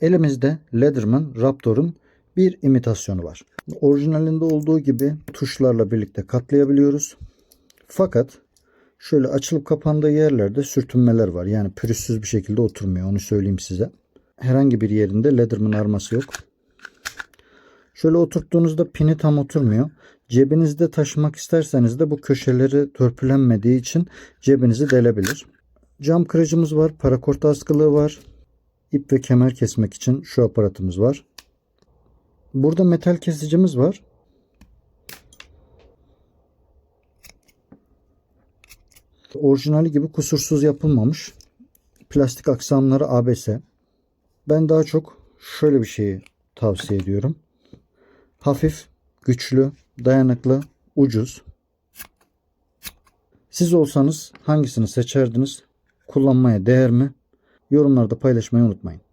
Elimizde Leatherman Raptor'un bir imitasyonu var. Orijinalinde olduğu gibi tuşlarla birlikte katlayabiliyoruz. Fakat şöyle açılıp kapandığı yerlerde sürtünmeler var. Yani pürüzsüz bir şekilde oturmuyor. Onu söyleyeyim size. Herhangi bir yerinde Leatherman arması yok. Şöyle oturttuğunuzda pini tam oturmuyor. Cebinizde taşımak isterseniz de bu köşeleri törpülenmediği için cebinizi delebilir. Cam kırıcımız var. Parakort askılığı var. İp ve kemer kesmek için şu aparatımız var. Burada metal kesicimiz var. Orijinali gibi kusursuz yapılmamış. Plastik aksamları ABS. Ben daha çok şöyle bir şeyi tavsiye ediyorum. Hafif, güçlü, dayanıklı, ucuz. Siz olsanız hangisini seçerdiniz? Kullanmaya değer mi? Yorumlarda paylaşmayı unutmayın.